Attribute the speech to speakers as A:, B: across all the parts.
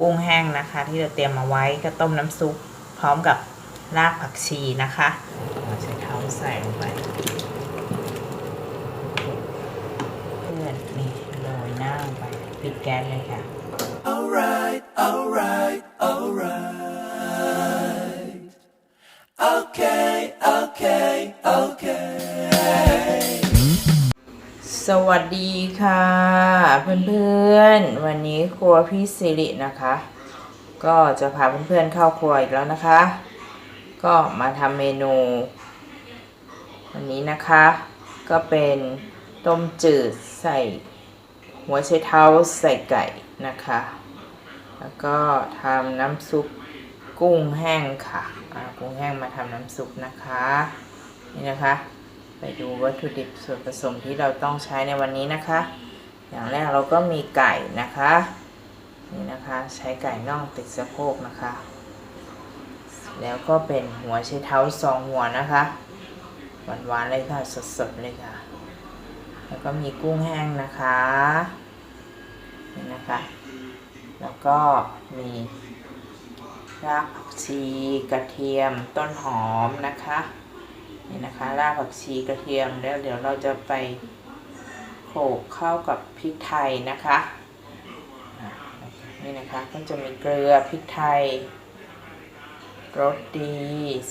A: กุ้งแห้งนะคะ ที่เราเตรียมมาไว้ก็ต้มน้ำซุปพร้อมกับรากผักชีนะคะเอาใช้เท้าใส่ลงไปเพื่อนนี่โรยหน้าลงไปปิดแก๊สเลยค่ะ
B: Alright, alright, alright. Okay, okay, okay.
A: สวัสดีค่ะ เพื่อนๆ วันนี้ครัวพี่สิรินะคะ ก็จะพาเพื่อนๆเข้าครัวอีกแล้วนะคะ ก็มาทำเมนู วันนี้นะคะ ก็เป็นต้มจืดใส่หัวไชเท้าใส่ไก่นะคะ แล้วก็ทำน้ำซุปกุ้งแห้งค่ะอ่ากุ้งแห้งมาทำน้ำซุปนะคะ นี่นะคะ ไปดูวัตถุดิบส่วนผสมที่เราต้องใช้ในวันนี้นะคะ อย่างแรกเราก็มีไก่นะคะนี่นะคะใช้ไก่น่องติดสะโพกนะคะ แล้วก็เป็นหัวไชเท้าสองหัวนะคะหวานๆเลยค่ะสดๆเลยค่ะ แล้วก็มีกุ้งแห้งนะคะนี่นะคะ แล้วก็มีรากผักชีกระเทียมต้นหอมนะคะนี่นะคะรากผักชีกระเทียมแล้วเดี๋ยวเราจะไป โขลกเข้ากับพริกไทยนะคะนี่นะคะก็จะมีเกลือพริกไทยรสดี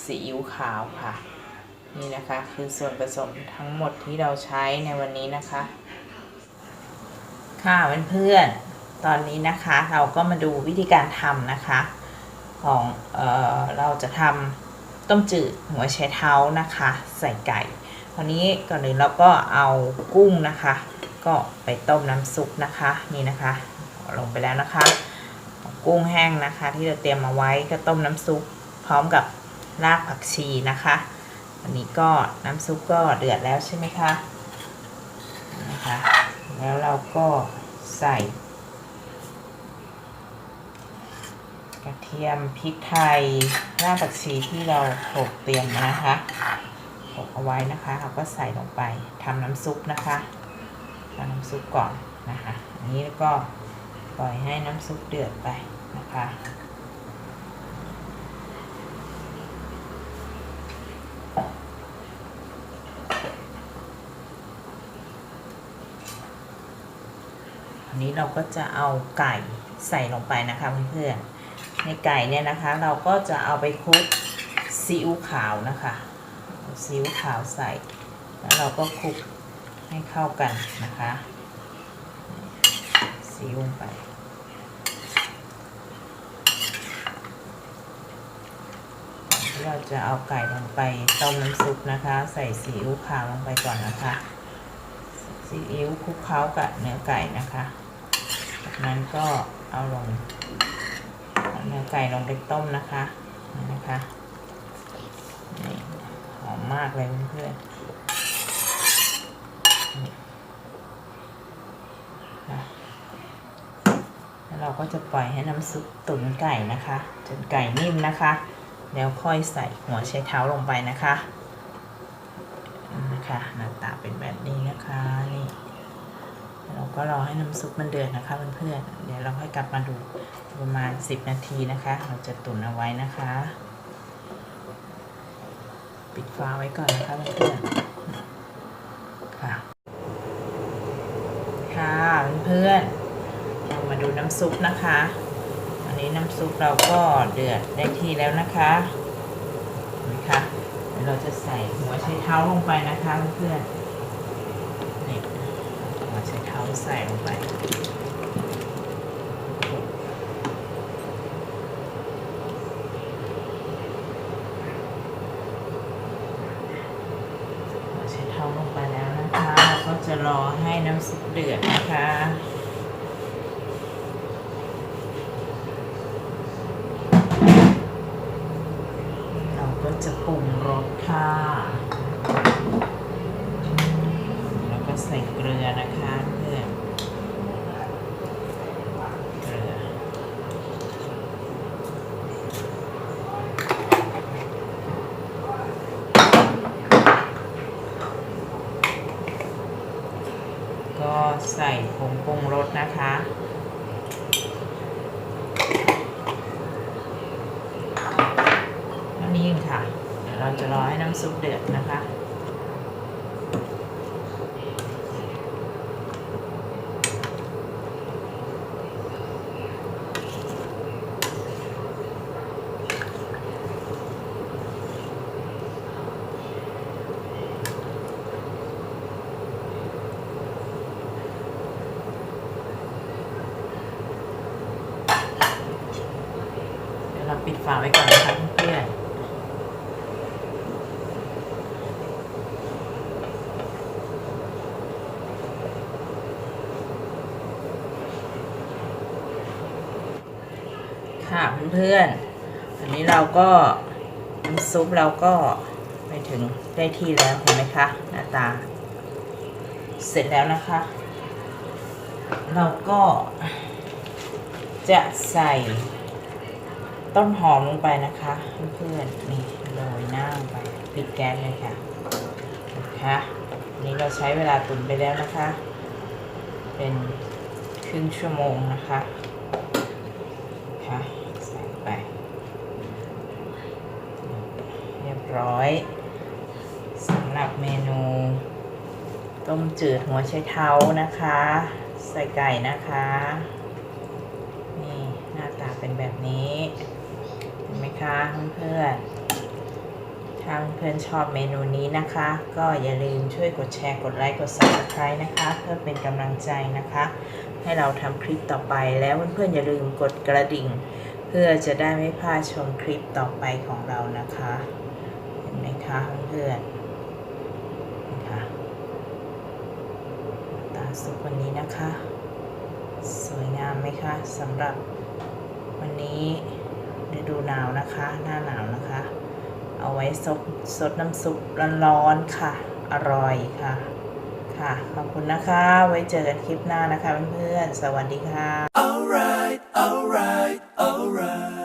A: ซีอิ๊วขาวค่ะ นี่นะคะคือส่วนผสมทั้งหมดที่เราใช้ในวันนี้นะคะ ค่ะเพื่อนๆตอนนี้นะคะเราก็มาดูวิธีการทำนะคะ ของเออเราจะทำต้มจืดหัวไชเท้านะคะ ใส่ไก่ คราวนี้ก่อนอื่นเราก็เอากุ้งนะคะ ก็ไปต้มน้ำซุปนะคะนี่นะคะลงไปแล้วนะคะ กุ้งแห้งนะคะ ที่เราเตรียมมาไว้ก็ต้มน้ำซุปพร้อมกับรากผักชีนะคะอันนี้ก็น้ำซุปก็เดือดแล้วใช่ไหมคะนะคะแล้วเราก็ใส่ กระเทียมพริกไทยรากผักชีที่เราโขลกเตรียมนะคะ โขลกเอาไว้นะคะเราก็ใส่ลงไปทำน้ำซุปนะคะทำน้ำซุปก่อนนะคะอันนี้ก็ปล่อยให้น้ำซุปเดือดไปนะคะันนี้เราก็จะเอาไก่ใส่ลงไปนะคะเพื่อนๆในไก่เนี่ยนะคะ เราก็จะเอาไปคลุกซีอิ๊วขาวนะคะ ซีอิ๊วขาวใส่ แล้วเราก็คลุกให้เข้ากันนะคะซีอิ๊วลงไป เราจะเอาไก่ลงไปต้มน้ำซุปนะคะ ใส่ซีอิ๊วขาวลงไปก่อนนะคะซีอิ๊วคลุกเคล้ากับเนื้อไก่นะคะ จากนั้นก็เอาลงเอาเนื้อไก่ลงไปต้มนะคะนะคะ มากเลยเพื่อนๆแล้วเราก็จะปล่อยให้น้ำซุปตุ๋นไก่นะคะ จนไก่นิ่มนะคะ แล้วค่อยใส่หัวไชเท้าลงไปนะคะนะคะหน้าตาเป็นแบบนี้นะคะนี่เราก็รอให้น้ำซุปมันเดือดนะคะเพื่อนๆเดี๋ยวเราค่อยกลับมาดูประมาณ 10 นาทีนะคะ เราจะตุ๋นเอาไว้นะคะ ปิดฟ้าไว้ก่อนนะคะเพื่อนๆค่ะค่ะเพื่อนๆเรามาดูน้ำซุปนะคะ อันนี้น้ำซุปเราก็เดือดได้ที่แล้วนะคะนะคะเดี๋ยวเราจะใส่หัวไชเท้าลงไปนะคะเพื่อนๆนี่หัวไชเท้าใส่ลงไป หัวไช เท้าลงไปแล้วนะคะเราก็จะรอให้น้ำซุปเดือดนะคะเราก็จะปรุงรสค่ะแล้วก็ใส่เกลือนะคะเพื่อนเกลือก็ใส่ผงปรุงรสนะคะ เรา จะรอให้น้ำซุปเดือดนะคะเดี๋ยวเราปิดฝาไว้ก่อนนะคะเพื่อนๆค่ะ เพื่อนๆอันนี้เราก็น้ำซุปเราก็ไปถึงได้ที่แล้วเห็นไหมคะหน้าตา เสร็จแล้วนะคะ เราก็จะใส่ต้นหอมลงไปนะคะเพื่อนๆนี่โรยหน้าลงไปปิดแก๊สเลยค่ะนะคะอันนี้เราใช้เวลาตุ๋นไปแล้วนะคะ เป็นครึ่งชั่วโมงนะคะค่ะ ไป เรียบร้อยสำหรับเมนู ต้มจืดหัวไชเท้านะคะ ใส่ไก่นะคะ นี่หน้าตาเป็นแบบนี้เห็นไหมคะเพื่อนๆถ้าเพื่อนชอบเมนูนี้นะคะ ก็อย่าลืมช่วยกดแชร์กดไลค์กด subscribe นะคะ เพื่อเป็นกำลังใจนะคะให้เราทำคลิปต่อไปแล้วเพื่อนๆอย่าลืมกดกระดิ่ง พื่อจะได้ไม่พลาดชมคลิปต่อไปของเรานะคะ เห็นไหมคะเพื่อนนี่ค่ะตาสุกวันนี้นะคะ สวยงามไหมคะสำหรับวันนี้ฤดูหนาวนะคะ หน้าหนาวนะคะ เอาไว้ซดซดน้ำซุปร้อนๆค่ะ อร่อยค่ะ ค่ะ ขอบคุณนะคะ ไว้เจอกันคลิปหน้านะคะเพื่อนๆ สวัสดีค่ะ
B: Alright, alright, alright.